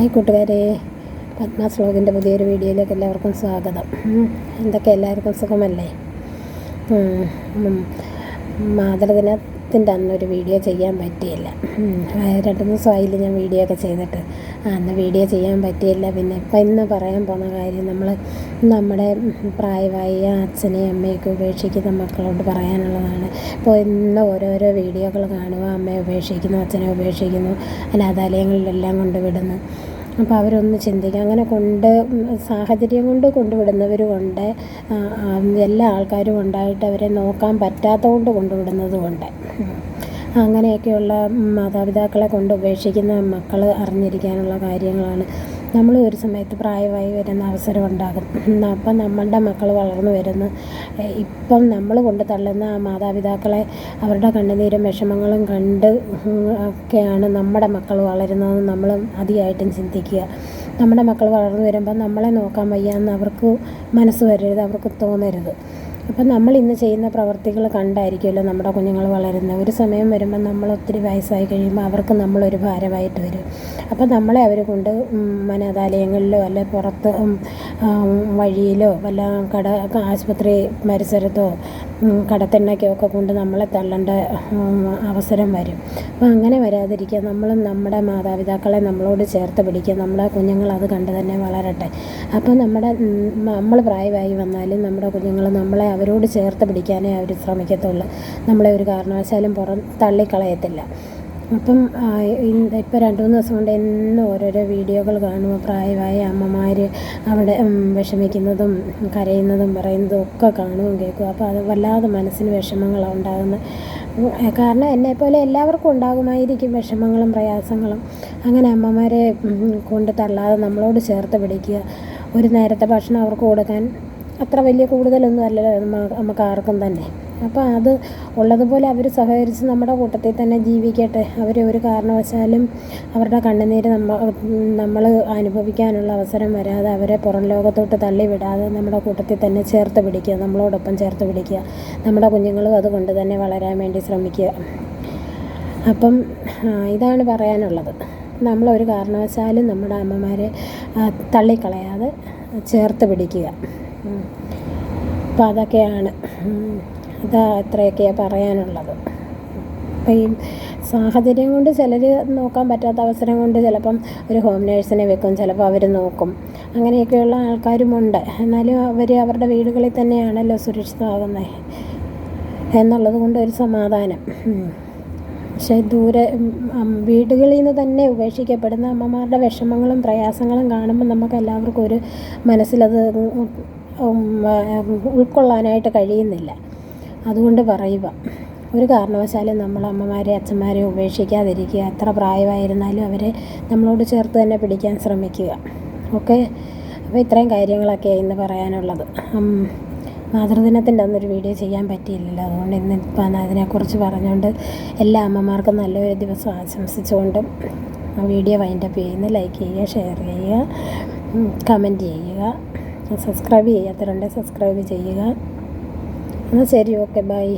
Hi കൂട്ടുകാരെ. പത്മാസ് വ്ലോഗിന്റെ പുതിയൊരു വീഡിയോയിലേക്ക് എല്ലാവർക്കും സ്വാഗതം. എന്തൊക്കെ എല്ലാവർക്കും സുഖമല്ലേ? ഉം, മാതൃദിനത്തിന്റെ അന്നൊരു വീഡിയോ ചെയ്യാൻ പറ്റിയില്ല. രണ്ട് മൂന്ന് ദിവസമായില്ല ഞാൻ വീഡിയോ ഒക്കെ ചെയ്തിട്ട്. അന്ന് വീഡിയോ ചെയ്യാൻ പറ്റിയില്ല. പിന്നെ ഇപ്പം ഇന്ന് പറയാൻ പോകുന്ന കാര്യം നമ്മൾ നമ്മുടെ പ്രായമായ അച്ഛനെയും അമ്മയൊക്കെ ഉപേക്ഷിക്കുന്ന മക്കളോട് പറയാനുള്ളതാണ്. ഇപ്പോൾ ഇന്ന് ഓരോരോ വീഡിയോകൾ കാണുക അമ്മയെ ഉപേക്ഷിക്കുന്നു അച്ഛനെ ഉപേക്ഷിക്കുന്നു അനാഥാലയങ്ങളിലെല്ലാം കൊണ്ടുവിടുന്നു അപ്പോൾ അവരൊന്ന് ചിന്തിക്കുക അങ്ങനെ കൊണ്ട് സാഹചര്യം കൊണ്ട് കൊണ്ടുവിടുന്നവരും ഉണ്ട് ആ, ആ, എല്ലാ ആൾക്കാരും ഉണ്ടായിട്ട് അവരെ നോക്കാൻ പറ്റാത്തത് കൊണ്ട് കൊണ്ടുവിടുന്നതുമുണ്ട്. അങ്ങനെയൊക്കെയുള്ള മാതാപിതാക്കളെ കൊണ്ട് ഉപേക്ഷിക്കുന്ന മക്കൾ അറിഞ്ഞിരിക്കാനുള്ള കാര്യങ്ങളാണ്. നമ്മൾ ഒരു സമയത്ത് പ്രായമായി വരുന്ന അവസരം ഉണ്ടാകും അപ്പം നമ്മളുടെ മക്കൾ വളർന്നു വരുന്നു. ഇപ്പം നമ്മൾ കൊണ്ട് തള്ളുന്ന ആ മാതാപിതാക്കളെ അവരുടെ കണ്ണുനീരും വിഷമങ്ങളും കണ്ട് ഒക്കെയാണ് നമ്മുടെ മക്കൾ വളരുന്നതെന്ന് നമ്മൾ അതിയായിട്ടും ചിന്തിക്കുക. നമ്മുടെ മക്കൾ വളർന്നു വരുമ്പോൾ നമ്മളെ നോക്കാൻ വയ്യാന്ന് അവർക്ക് മനസ്സ് വരരുത് അവർക്ക് തോന്നരുത്. അപ്പം നമ്മൾ ഇന്ന് ചെയ്യുന്ന പ്രവർത്തികൾ കണ്ടായിരിക്കുമല്ലോ നമ്മുടെ കുഞ്ഞുങ്ങൾ വളരുന്നത്. ഒരു സമയം വരുമ്പോൾ നമ്മൾ ഒത്തിരി വയസ്സായി കഴിയുമ്പോൾ അവർക്ക് നമ്മളൊരു ഭാരമായിട്ട് വരും. അപ്പം നമ്മളെ അവർ കൊണ്ട് മനതാലയങ്ങളിലോ അല്ലെ പുറത്ത് വഴിയിലോ വല്ല കട ആശുപത്രി പരിസരത്തോ കടത്തെണ്ണയ്ക്കോ ഒക്കെ കൊണ്ട് നമ്മളെ തള്ളേണ്ട അവസരം വരും. അപ്പം അങ്ങനെ വരാതിരിക്കുക നമ്മൾ നമ്മുടെ മാതാപിതാക്കളെ നമ്മളോട് ചേർത്ത് പിടിക്കുക. നമ്മളെ കുഞ്ഞുങ്ങൾ അത് കണ്ട് തന്നെ വളരട്ടെ. അപ്പോൾ നമ്മുടെ നമ്മൾ പ്രായമായി വന്നാലും നമ്മുടെ കുഞ്ഞുങ്ങൾ നമ്മളെ അവരോട് ചേർത്ത് പിടിക്കാനേ അവർ ശ്രമിക്കത്തുള്ളൂ. നമ്മളെ ഒരു കാരണവശാലും പുറം തള്ളിക്കളയത്തില്ല. അപ്പം ഇപ്പം രണ്ട് മൂന്ന് ദിവസം കൊണ്ട് എന്നും ഓരോരോ വീഡിയോകൾ കാണുമ്പോൾ പ്രായമായ അമ്മമാർ അവിടെ വിഷമിക്കുന്നതും കരയുന്നതും പറയുന്നതും ഒക്കെ കാണുകയും കേൾക്കും. അപ്പോൾ അത് വല്ലാതെ മനസ്സിന് വിഷമങ്ങളാണ് ഉണ്ടാകുന്നത് കാരണം എന്നെപ്പോലെ എല്ലാവർക്കും ഉണ്ടാകുമായിരിക്കും വിഷമങ്ങളും പ്രയാസങ്ങളും. അങ്ങനെ അമ്മമാരെ കൊണ്ട് തള്ളാതെ നമ്മളോട് ചേർത്ത് പിടിക്കുക. ഒരു നേരത്തെ ഭക്ഷണം അവർക്ക് കൊടുക്കാൻ അത്ര വലിയ കൂടുതലൊന്നും അല്ലല്ലോ നമുക്ക് ആർക്കും തന്നെ. അപ്പോൾ അത് ഉള്ളതുപോലെ അവർ സഹകരിച്ച് നമ്മുടെ കൂട്ടത്തിൽ തന്നെ ജീവിക്കട്ടെ. അവർ ഒരു കാരണവശാലും അവരുടെ കണ്ണുനീര് നമ്മ നമ്മൾ അനുഭവിക്കാനുള്ള അവസരം വരാതെ അവരെ പുറം ലോകത്തോട്ട് തള്ളിവിടാതെ നമ്മുടെ കൂട്ടത്തിൽ തന്നെ ചേർത്ത് പിടിക്കുക നമ്മളോടൊപ്പം ചേർത്ത് പിടിക്കുക നമ്മുടെ കുഞ്ഞുങ്ങളും അതുകൊണ്ട് തന്നെ വളരാൻ വേണ്ടി ശ്രമിക്കുക. അപ്പം ഇതാണ് പറയാനുള്ളത്. നമ്മളൊരു കാരണവശാലും നമ്മുടെ അമ്മമാരെ തള്ളിക്കളയാതെ ചേർത്ത് പിടിക്കുക. അപ്പോൾ അപ്പം അതൊക്കെയാണ്. ഇതാ ഇത്രയൊക്കെയാണ് പറയാനുള്ളത്. അപ്പം ഈ സാഹചര്യം കൊണ്ട് ചിലർ നോക്കാൻ പറ്റാത്ത അവസരം കൊണ്ട് ചിലപ്പം ഒരു ഹോം നേഴ്സിനെ വെക്കും ചിലപ്പോൾ അവർ നോക്കും. അങ്ങനെയൊക്കെയുള്ള ആൾക്കാരുമുണ്ട് എന്നാലും അവർ അവരുടെ വീടുകളിൽ തന്നെയാണല്ലോ സുരക്ഷിതമാകുന്നത് എന്നുള്ളത് കൊണ്ട് ഒരു സമാധാനം. പക്ഷെ ദൂരെ വീടുകളിൽ നിന്ന് തന്നെ ഉപേക്ഷിക്കപ്പെടുന്ന അമ്മമാരുടെ വിഷമങ്ങളും പ്രയാസങ്ങളും കാണുമ്പോൾ നമുക്ക് എല്ലാവർക്കും ഒരു മനസ്സിലത് ഉൾക്കൊള്ളാനായിട്ട് കഴിയുന്നില്ല. അതുകൊണ്ട് പറയുക. ഒരു കാരണവശാലും നമ്മൾ അമ്മമാരെ അച്ഛന്മാരെ ഉപേക്ഷിക്കാതിരിക്കുക. എത്ര പ്രായമായിരുന്നാലും അവരെ നമ്മളോട് ചേർത്ത് തന്നെ പിടിക്കാൻ ശ്രമിക്കുക. ഓക്കെ? അപ്പോൾ ഇത്രയും കാര്യങ്ങളൊക്കെയാണ് ഇന്ന് പറയാനുള്ളത്. മാതൃദിനത്തിന്റെ അന്നൊരു വീഡിയോ ചെയ്യാൻ പറ്റിയില്ലല്ലോ. അതുകൊണ്ട് ഇന്ന് ഇപ്പം അതിനെക്കുറിച്ച് പറഞ്ഞുകൊണ്ട് എല്ലാ അമ്മമാർക്കും നല്ലൊരു ദിവസം ആശംസിച്ചുകൊണ്ടും ആ വീഡിയോ വൈൻഡപ്പ് ചെയ്യുന്നു. ലൈക്ക് ചെയ്യുക ഷെയർ ചെയ്യുക കമന്റ് ചെയ്യുക. സബ്സ്ക്രൈബ് ചെയ്യാത്തവരുണ്ടെങ്കിൽ സബ്സ്ക്രൈബ് ചെയ്യുക. சரி ஓகே பாய்